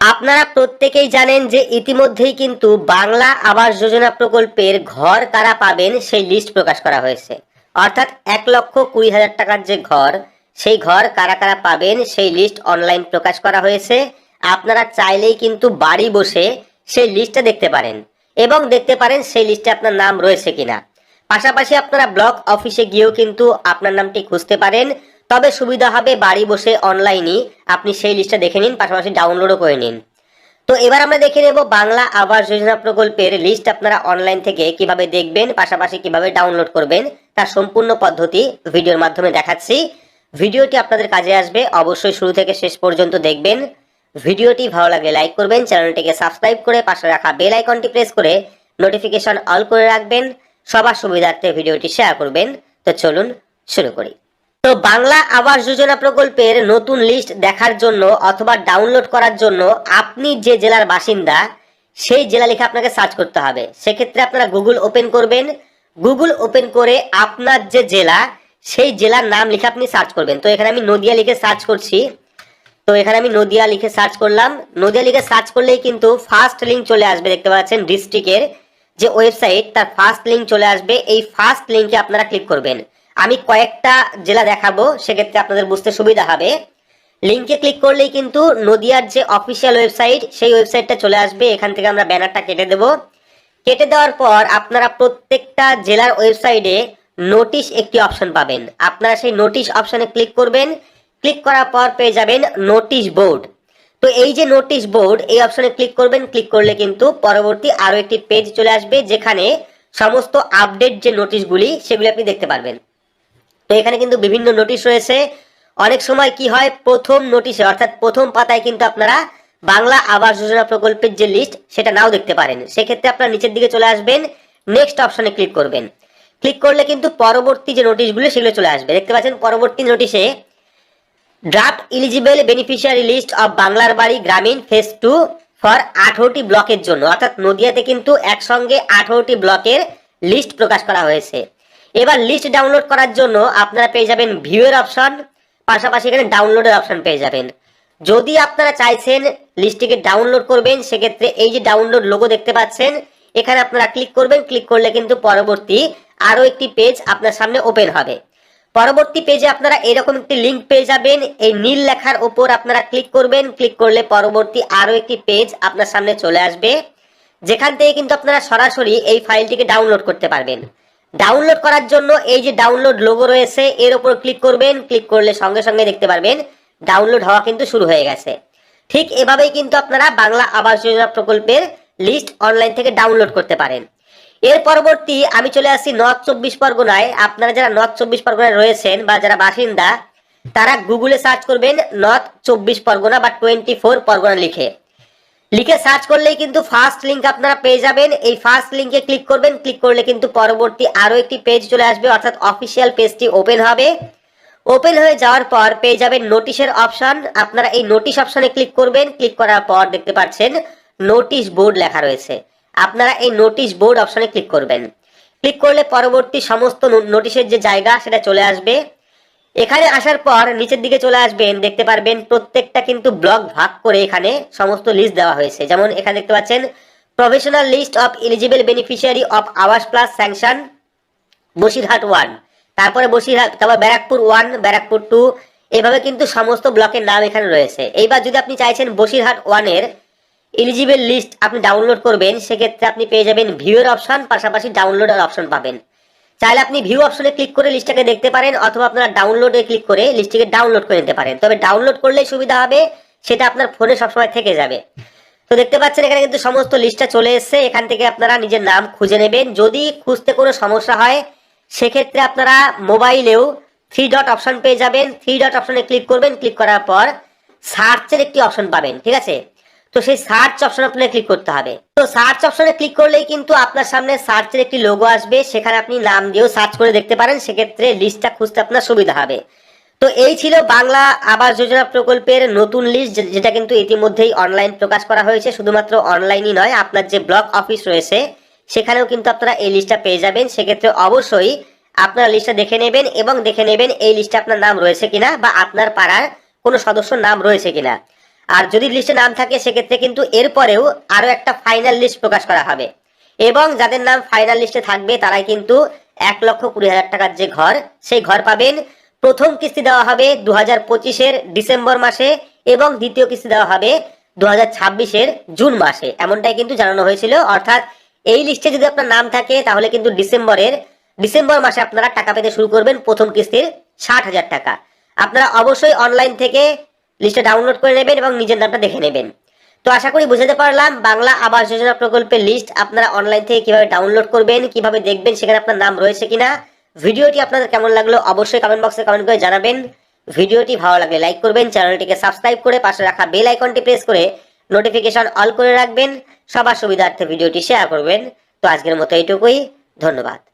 আপনারা প্রত্যেকেই জানেন যে ইতিমধ্যেই কিন্তু বাংলা আবাস যোজনা প্রকল্পের ঘর কারা পাবেন সেই লিস্ট প্রকাশ করা হয়েছে। অর্থাৎ এক লক্ষ কুড়ি হাজার টাকার যে ঘর, সেই ঘর কারা কারা পাবেন সেই লিস্ট অনলাইন প্রকাশ করা হয়েছে। আপনারা চাইলেই কিন্তু বাড়ি বসে সেই লিস্টটা দেখতে পারেন এবং দেখতে পারেন সেই লিস্টে আপনার নাম রয়েছে কিনা। পাশাপাশি আপনারা ব্লক অফিসে গিয়েও কিন্তু আপনার নামটি খুঁজতে পারেন। তবে সুবিধা হবে বাড়ি বসে অনলাইনে আপনি সেই লিস্টটা দেখে নিন, পাশাপাশি ডাউনলোডও করে নিন। তো এবার আমরা দেখে নেব বাংলা আবাস যোজনা প্রকল্পের লিস্ট আপনারা অনলাইন থেকে কীভাবে দেখবেন, পাশাপাশি কীভাবে ডাউনলোড করবেন, তার সম্পূর্ণ পদ্ধতি ভিডিওর মাধ্যমে দেখাচ্ছি। ভিডিওটি আপনাদের কাজে আসবে, অবশ্যই শুরু থেকে শেষ পর্যন্ত দেখবেন। ভিডিওটি ভালো লাগলে লাইক করবেন, চ্যানেলটিকে সাবস্ক্রাইব করে পাশে রাখা বেল আইকনটি প্রেস করে নোটিফিকেশন অল করে রাখবেন। সবার সুবিধার্থে ভিডিওটি শেয়ার করবেন। তো চলুন শুরু করি। তো বাংলা আবাস যোজনা প্রকল্পের নতুন লিস্ট দেখার জন্য অথবা ডাউনলোড করার জন্য আপনি যে জেলার বাসিন্দা, সেই জেলা লিখে আপনাকে সার্চ করতে হবে। সেক্ষেত্রে আপনারা গুগল ওপেন করবেন। গুগল ওপেন করে আপনার যে জেলা, সেই জেলার নাম লিখে আপনি সার্চ করবেন। তো এখানে আমি নদিয়া লিখে সার্চ করছি। তো এখানে আমি নদিয়া লিখে সার্চ করলাম। নদিয়া লিখে সার্চ করলেই কিন্তু ফার্স্ট লিঙ্ক চলে আসবে, দেখতে পাচ্ছেন ডিস্ট্রিক্টের যে ওয়েবসাইট তার ফার্স্ট লিঙ্ক চলে আসবে। এই ফার্স্ট লিঙ্কে আপনারা ক্লিক করবেন। আমি কয়েকটা জেলা দেখাবো, সেক্ষেত্রে আপনাদের বুঝতে সুবিধা হবে। লিঙ্কে ক্লিক করলেই কিন্তু নদিয়ার যে অফিসিয়াল ওয়েবসাইট সেই ওয়েবসাইটটা চলে আসবে। এখান থেকে আমরা ব্যানারটা কেটে দেব। কেটে দেওয়ার পর আপনারা প্রত্যেকটা জেলার ওয়েবসাইটে নোটিশ একটি অপশন পাবেন। আপনারা সেই নোটিশ অপশনে ক্লিক করবেন। ক্লিক করার পর পেয়ে যাবেন নোটিশ বোর্ড তো এই যে নোটিশ বোর্ড এই অপশনে ক্লিক করবেন। ক্লিক করলে কিন্তু পরবর্তী আরও একটি পেজ চলে আসবে, যেখানে সমস্ত আপডেট যে নোটিশগুলি সেগুলি আপনি দেখতে পারবেন। তো এখানে কিন্তু বিভিন্ন নোটিশ রয়েছে। অনেক সময় কি হয়? প্রথম নোটিশে অর্থাৎ প্রথম পাতায় কিন্তু আপনারা বাংলা আবাস যোজনা প্রকল্পের যে লিস্ট সেটা নাও দেখতে পারেন। সেক্ষেত্রে আপনারা নিচের দিকে চলে আসবেন নেক্সট অপশনে ক্লিক করবেন। ক্লিক করলে কিন্তু পরবর্তী যে নোটিশগুলো সেগুলো চলে আসবে। দেখতে পাচ্ছেন, পরবর্তী নোটিশে draft eligible beneficiary list of বাংলার বাড়ি গ্রামীণ ফেজ টু ফর আঠারোটি ব্লকের জন্য। অর্থাৎ নদিয়াতে কিন্তু একসঙ্গে আঠারোটি ব্লকের লিস্ট প্রকাশ করা হয়েছে। এবার লিস্ট ডাউনলোড করার জন্য আপনারা পেয়ে যাবেন ভিউয়ের অপশন পাশাপাশি এখানে ডাউনলোডের অপশন পেয়ে যাবেন। যদি আপনারা চাইছেন লিস্টটিকে ডাউনলোড করবেন, সেক্ষেত্রে এই যে ডাউনলোড লোগো দেখতে পাচ্ছেন, এখানে আপনারা ক্লিক করবেন ক্লিক করলে কিন্তু পরবর্তী আরও একটি পেজ আপনার সামনে ওপেন হবে। পরবর্তী পেজে আপনারা এরকম একটি লিংক পেয়ে যাবেন, এই নীল লেখার উপর আপনারা ক্লিক করবেন ক্লিক করলে পরবর্তী আরও একটি পেজ আপনার সামনে চলে আসবে। যেখান থেকে কিন্তু আপনারা সরাসরি এই ফাইলটিকে ডাউনলোড করতে পারবেন। ডাউনলোড করার জন্য এই যে ডাউনলোড লোগো রয়েছে, এর উপর ক্লিক করবেন ক্লিক করলে সঙ্গে সঙ্গে দেখতে পারবেন ডাউনলোড হওয়া কিন্তু শুরু হয়ে গেছে। ঠিক এভাবেই কিন্তু আপনারা বাংলা আবাস যোজনা প্রকল্পের লিস্ট অনলাইন থেকে ডাউনলোড করতে পারেন। এর পরবর্তী আমি চলে আসছি নর্থ চব্বিশ পরগনায়। আপনারা যারা নর্থ চব্বিশ পরগনায় রয়েছেন বা যারা বাসিন্দা, তারা গুগলে সার্চ করবেন নর্থ চব্বিশ পরগনা বা টোয়েন্টি ফোর পরগনা লিখে। লিখে সার্চ করলেই কিন্তু ফার্স্ট লিংক আপনারা পেয়ে যাবেন। এই ফার্স্ট লিংকে ক্লিক করবেন ক্লিক করলে কিন্তু পরবর্তী আরও একটি পেজ চলে আসবে, অর্থাৎ অফিসিয়াল পেজটি ওপেন হবে। ওপেন হয়ে যাওয়ার পর পেয়ে যাবেন নোটিশের অপশন আপনারা এই নোটিশ অপশনে ক্লিক করবেন ক্লিক করার পর দেখতে পাচ্ছেন নোটিশ বোর্ড লেখা রয়েছে। আপনারা এই নোটিশ বোর্ড অপশনে ক্লিক করবেন। ক্লিক করলে পরবর্তী সমস্ত নোটিশের যে জায়গা, সেটা চলে আসবে। এখানে আসার পর নিচের দিকে চলে আসবেন, দেখতে পারবেন প্রত্যেকটা কিন্তু ব্লক ভাগ করে এখানে সমস্ত লিস্ট দেওয়া হয়েছে। যেমন এখানে দেখতে পাচ্ছেন professional list of eligible beneficiary of Awas plus sanction Basirhat one তারপরে বসিরহাট তারপর ব্যারাকপুর ওয়ান ব্যারাকপুর টু এভাবে কিন্তু সমস্ত ব্লকের নাম এখানে রয়েছে। এইবার যদি আপনি চাইছেন বসিরহাট ওয়ানের এলিজিবল লিস্ট আপনি ডাউনলোড করবেন, সেক্ষেত্রে আপনি পেয়ে যাবেন ভিউয়ের অপশন পাশাপাশি ডাউনলোডের অপশন পাবেন। চাইলে আপনি ভিউ অপশনে ক্লিক করে লিস্টটাকে দেখতে পারেন অথবা আপনারা ডাউনলোডে ক্লিক করে লিস্টটিকে ডাউনলোড করে নিতে পারেন। তবে ডাউনলোড করলেই সুবিধা হবে, সেটা আপনার ফোনে সবসময় থেকে যাবে। তো দেখতে পাচ্ছেন এখানে কিন্তু সমস্ত লিস্টটা চলে এসেছে। এখান থেকে আপনারা নিজের নাম খুঁজে নেবেন। যদি খুঁজতে কোনো সমস্যা হয়, সেক্ষেত্রে আপনারা মোবাইলেও থ্রি ডট অপশন পেয়ে যাবেন। থ্রি ডট অপশনে ক্লিক করবেন। ক্লিক করার পর সার্চের একটি অপশন পাবেন, ঠিক আছে? তো সেই সার্চ অপশন আপনাকে ক্লিক করতে হবে। তো সার্চ অপশনে ক্লিক করলেই কিন্তু আপনার সামনে সার্চের একটি লোগো আসবে। সেখানে আপনি নাম দিয়েও সার্চ করে দেখতে পারেন। সেক্ষেত্রে লিস্টটা খুঁজতে আপনার সুবিধা হবে। তো এই ছিল বাংলা আবাস যোজনা প্রকল্পের নতুন লিস্ট যেটা কিন্তু ইতিমধ্যেই অনলাইন প্রকাশ করা হয়েছে। শুধুমাত্র অনলাইনই নয়, আপনার যে ব্লক অফিস রয়েছে, সেখানেও কিন্তু আপনারা এই লিস্টটা পেয়ে যাবেন। সেক্ষেত্রে অবশ্যই আপনারা লিস্টটা দেখে নেবেন এবং দেখে নেবেন এই লিস্টে আপনার নাম রয়েছে কিনা বা আপনার পাড়ার কোনো সদস্যর নাম রয়েছে কিনা। আর যদি লিস্টে নাম থাকে, সেক্ষেত্রে কিন্তু এরপরেও আরও একটা ফাইনাল লিস্ট প্রকাশ করা হবে। এবং যাদের নাম ফাইনাল লিস্টে থাকবে, তারাই কিন্তু এক লক্ষ কুড়ি হাজার টাকার যে ঘর, সেই ঘর পাবেন। প্রথম কিস্তি দেওয়া হবে দু হাজার পঁচিশের ডিসেম্বর মাসে এবং দ্বিতীয় কিস্তি দেওয়া হবে দু হাজার ছাব্বিশের জুন মাসে। এমনটাই কিন্তু জানানো হয়েছিল। অর্থাৎ এই লিস্টে যদি আপনার নাম থাকে, তাহলে কিন্তু ডিসেম্বরের, ডিসেম্বর মাসে আপনারা টাকা পেতে শুরু করবেন প্রথম কিস্তির ষাট হাজার টাকা। আপনারা অবশ্যই অনলাইন থেকে লিস্টে ডাউনলোড করে নেবেন এবং নিজের নামটা দেখে নেবেন। তো আশা করি বুঝাতে পারলাম, বাংলা আবাস যোজনা প্রকল্পের লিস্ট আপনারা অনলাইন থেকে কীভাবে ডাউনলোড করবেন, কীভাবে দেখবেন, সেখানে আপনার নাম রয়েছে কিনা, ভিডিওটি আপনাদের কেমন লাগল অবশ্যই কমেন্ট বক্সে কমেন্ট করে জানাবেন। ভিডিওটি ভালো লাগলে লাইক করবেন, চ্যানেলটিকে সাবস্ক্রাইব করে পাশে রাখা বেল আইকনটি প্রেস করে নোটিফিকেশন অল করে রাখবেন, সবার সুবিধার্থে ভিডিওটি শেয়ার করবেন। তো আজকের মতো এইটুকুই, ধন্যবাদ।